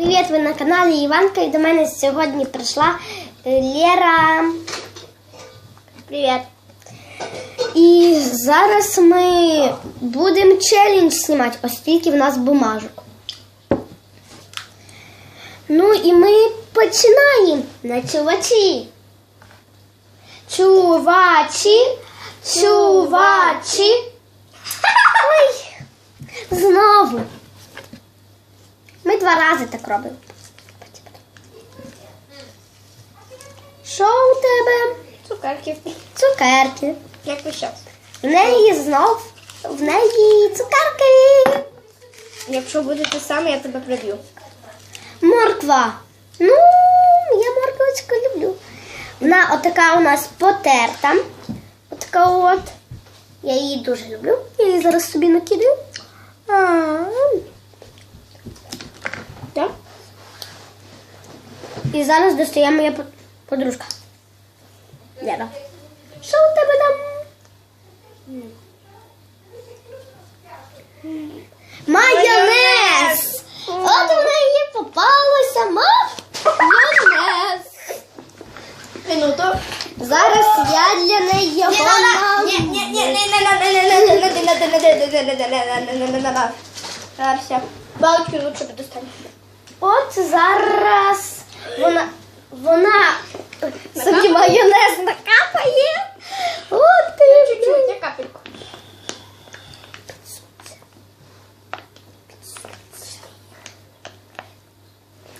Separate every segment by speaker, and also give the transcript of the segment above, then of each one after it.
Speaker 1: Привіт, ви на каналі Іванка і до мене сьогодні прийшла Лера. Привіт. І зараз ми будемо челендж знімати, оскільки в нас бумажок. Ну і ми починаємо на чувачі. Чувачі, чувачі. Ой, знову. Ми два рази так робимо. Що у тебе?
Speaker 2: Цукерки.
Speaker 1: Цукерки.
Speaker 2: Як ви час.
Speaker 1: В неї знов. В неї цукерки.
Speaker 2: Якщо буде те саме, я тебе приб'ю.
Speaker 1: Морква. Ну, я морквочку люблю. Вона отака у нас потерта. Отака от. Я її дуже люблю. Я її зараз собі накидаю. А,
Speaker 2: Так?
Speaker 1: І зараз достає моя подружка. Лера. Що у тебе там? Майонез! От вона її попалася, мав майонез.
Speaker 2: Минуту.
Speaker 1: Зараз я для неї його мав.
Speaker 2: Ні, ні, ні, ні, ні, ні, ні, ні, Бабочки лучше подостань.
Speaker 1: От зараз вона, вона собі майонез накапає. От ти.
Speaker 2: Чуть-чуть, я капельку.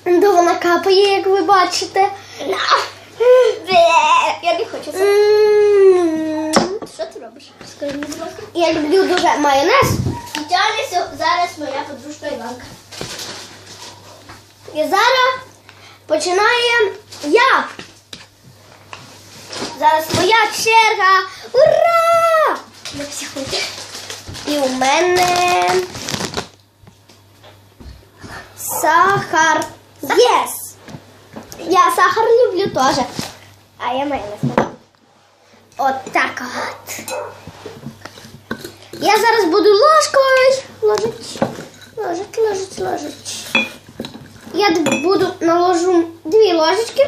Speaker 1: Ну, вона капає, як ви бачите.
Speaker 2: Я не хочу це. Що ти робиш? Скажи будь ласка.
Speaker 1: Я люблю дуже майонез.
Speaker 2: Зараз моя подружка Іванка.
Speaker 1: І зараз починає я. Зараз моя черга. Ура!
Speaker 2: Я психую.
Speaker 1: І у мене сахар. Єс! Я сахар люблю теж.
Speaker 2: А я майонез.
Speaker 1: От так от. Я зараз буду ложкою. Ложить, ложить, ложить, ложить. Я буду наложу дві ложечки.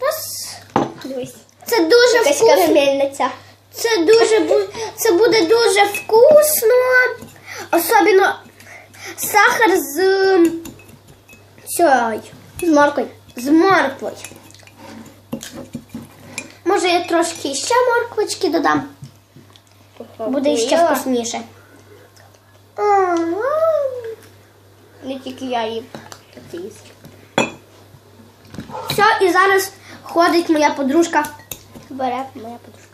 Speaker 1: Раз.
Speaker 2: Дивись.
Speaker 1: Це дуже
Speaker 2: Якась
Speaker 1: вкусно.
Speaker 2: карамельниця.
Speaker 1: Це дуже це буде дуже вкусно. Особливо сахар з цією,
Speaker 2: З моркою.
Speaker 1: з морквою. Може, я трошки ще морквочки додам. Буде ще вкусніше.
Speaker 2: Не тільки я їм.
Speaker 1: Все, і зараз ходить моя подружка.
Speaker 2: Бере моя подружка.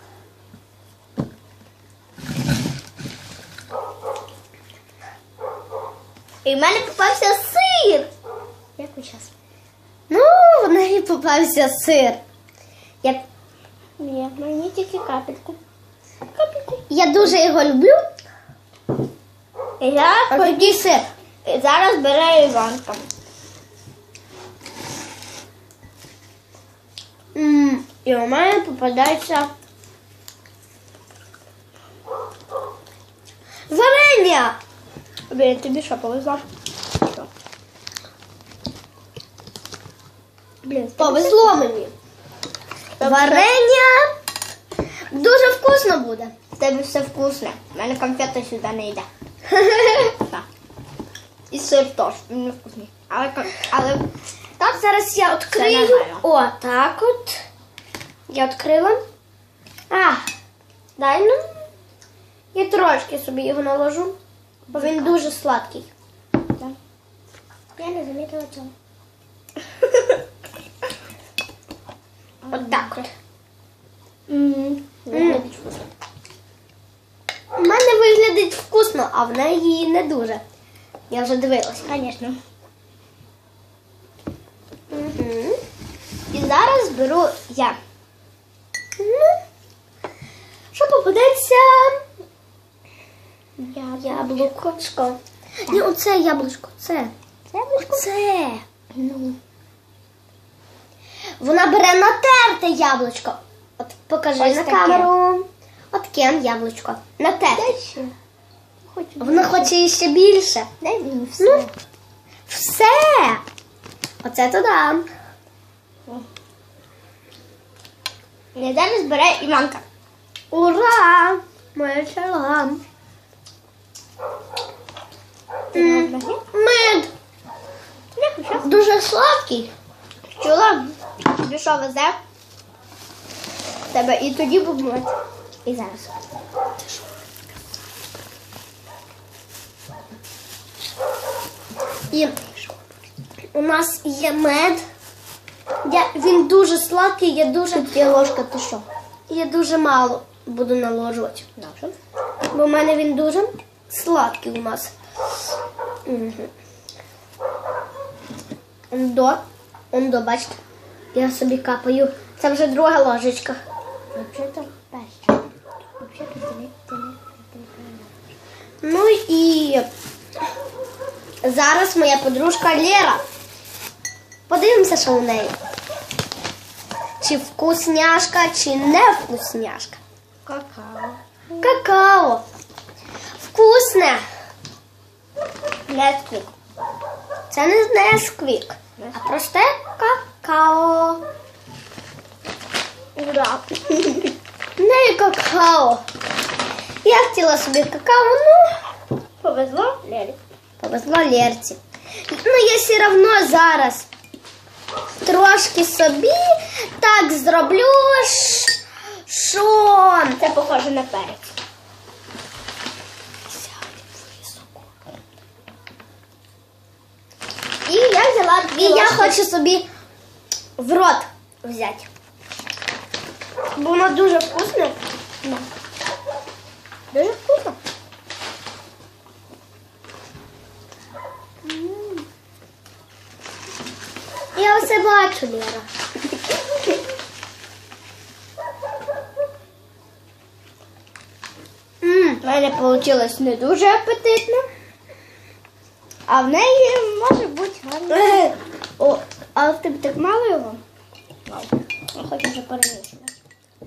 Speaker 2: І в мене попався сир. Як ви час?
Speaker 1: Ну, в неї попався сир. Я,
Speaker 2: Ні, мені тільки капельку. Капельку.
Speaker 1: я дуже його люблю.
Speaker 2: І зараз,
Speaker 1: Ось такий сир.
Speaker 2: і зараз бере Іванка.
Speaker 1: І у мене попадається варення.
Speaker 2: Блін, тобі що повезло? Що? Блін,
Speaker 1: Повезло мені. Варення дуже вкусно буде.
Speaker 2: В тебе все вкусне. У мене конфета сюди не йде. Так. І сир теж, він не вкусний. Але, але
Speaker 1: Так, зараз я відкрию. О, так от. Я відкрила. А, дай ну. Я трошки собі його наложу, бо він дуже сладкий.
Speaker 2: я не замітила цього.
Speaker 1: От так от. У мене виглядить вкусно, а в неї не дуже. Я вже дивилась.
Speaker 2: Звісно.
Speaker 1: Угу.
Speaker 2: І зараз беру я.
Speaker 1: Ну, що попадеться? Яблучко. Ні, оце яблучко. Це.
Speaker 2: Це яблучко?
Speaker 1: Це.
Speaker 2: Ну.
Speaker 1: Вона бере натерте яблучко. От покажи
Speaker 2: Ось
Speaker 1: на
Speaker 2: таке.
Speaker 1: камеру. От кен яблучко. Натерте.
Speaker 2: Ще. Хочу.
Speaker 1: Вона хоче ще більше.
Speaker 2: Дай мені все.
Speaker 1: Ну, все. Оце то да.
Speaker 2: І зараз бере Іванка.
Speaker 1: Ура! Моя чела. М, Мед. Дуже сладкий.
Speaker 2: Чула? Тобі що везе? Тебе і тоді був мед. І зараз.
Speaker 1: І у нас є мед. Я, він дуже сладкий, я дуже,
Speaker 2: Є ложка, ти що?
Speaker 1: я дуже мало буду наложувати.
Speaker 2: Наша.
Speaker 1: Бо в мене він дуже сладкий у нас. Угу. Ондо, ондо, бачите, я собі капаю. Це вже друга ложечка. Ну і зараз моя подружка Лера. Подивимося, що у неї. Чи вкусняшка, чи не вкусняшка.
Speaker 2: Какао.
Speaker 1: Какао. Вкусне.
Speaker 2: Несквік.
Speaker 1: Це не несквік, а просте какао.
Speaker 2: Ура.
Speaker 1: Не какао. Я хотіла собі какао, ну,
Speaker 2: Повезло Лері.
Speaker 1: повезло Лерці. Ну, я все одно зараз трошки собі так зроблю, що.
Speaker 2: Це похоже на перець. І я взяла дві
Speaker 1: І я хочу собі в рот взяти. Бо воно дуже вкусне.
Speaker 2: Дуже вкусно.
Speaker 1: Я бачу, Лера.
Speaker 2: У мене вийшло не дуже апетитно. А в неї може бути гарно. О, а в тебе так мало його? Мало. Хочу вже перемішувати.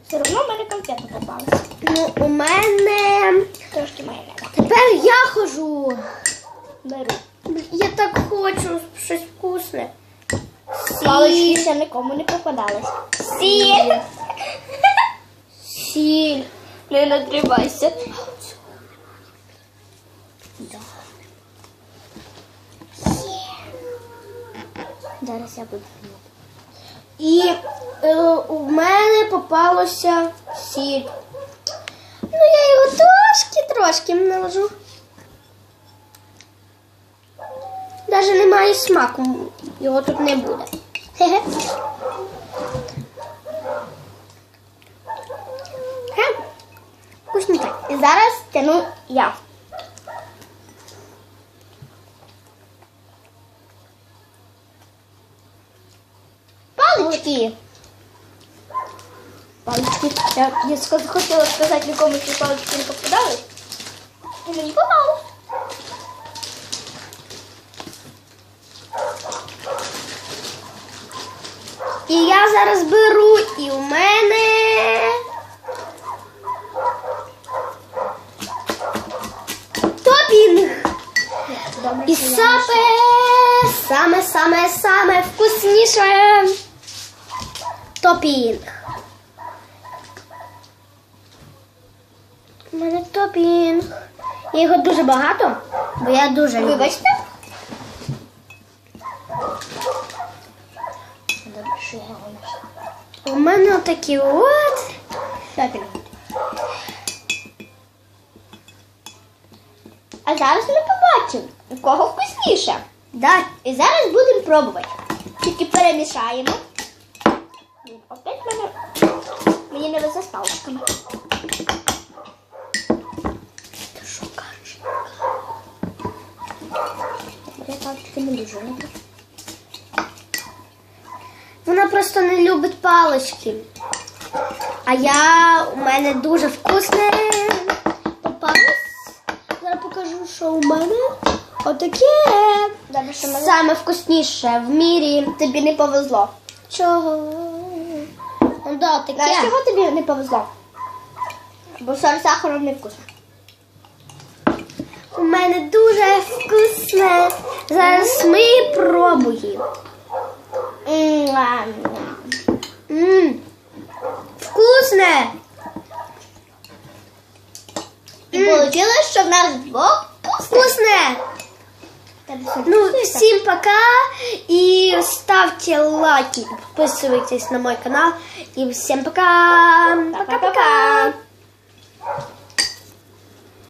Speaker 2: Все одно в мене конфети попалися.
Speaker 1: Ну, у мене
Speaker 2: Трошки майонезу.
Speaker 1: тепер я хожу.
Speaker 2: Беру.
Speaker 1: Я так хочу щось вкусне.
Speaker 2: Палички ще нікому не попадались. Сіль.
Speaker 1: Сіль.
Speaker 2: Не натривайся. Зараз я буду.
Speaker 1: І е, у мене попалося сіль. Ну, я його трошки, трошки наложу. Навіть немає смаку, його тут не буде. Вкусненько.
Speaker 2: І зараз тяну я.
Speaker 1: Палички.
Speaker 2: Палички. Я, я хотіла сказати нікому, що палички не попадались. І мені попалось.
Speaker 1: І я зараз беру, і у мене. Топінг. І
Speaker 2: що я
Speaker 1: саме, саме, саме, саме вкусніше. Топінг. У мене топінг. Я його дуже багато, бо я дуже люблю.
Speaker 2: Вибачте. Що я.
Speaker 1: У мене такі от.
Speaker 2: А зараз ми побачимо, у кого вкусніше.
Speaker 1: Да.
Speaker 2: І зараз будемо пробувати. Тільки перемішаємо. Опять мене мені не везе з паличками.
Speaker 1: Ти що?
Speaker 2: Я палички не дуже люблю.
Speaker 1: Вона просто не любить палички. А я у мене дуже вкусне попалось. Зараз покажу, що у мене отаке.
Speaker 2: Добре, що мене
Speaker 1: Саме вкусніше в мірі.
Speaker 2: тобі не повезло.
Speaker 1: Чого? Ну да,
Speaker 2: Знаєш, чого тобі не повезло? Бо соль сахаром не вкусно.
Speaker 1: У мене дуже вкусне. Зараз ми пробуємо. Ммм, вкусне.
Speaker 2: І вийшло, що в нас двох
Speaker 1: Вкусне. Ну, всем пока. И ставьте лайки, подписывайтесь на мой канал. И всем пока. Пока-пока.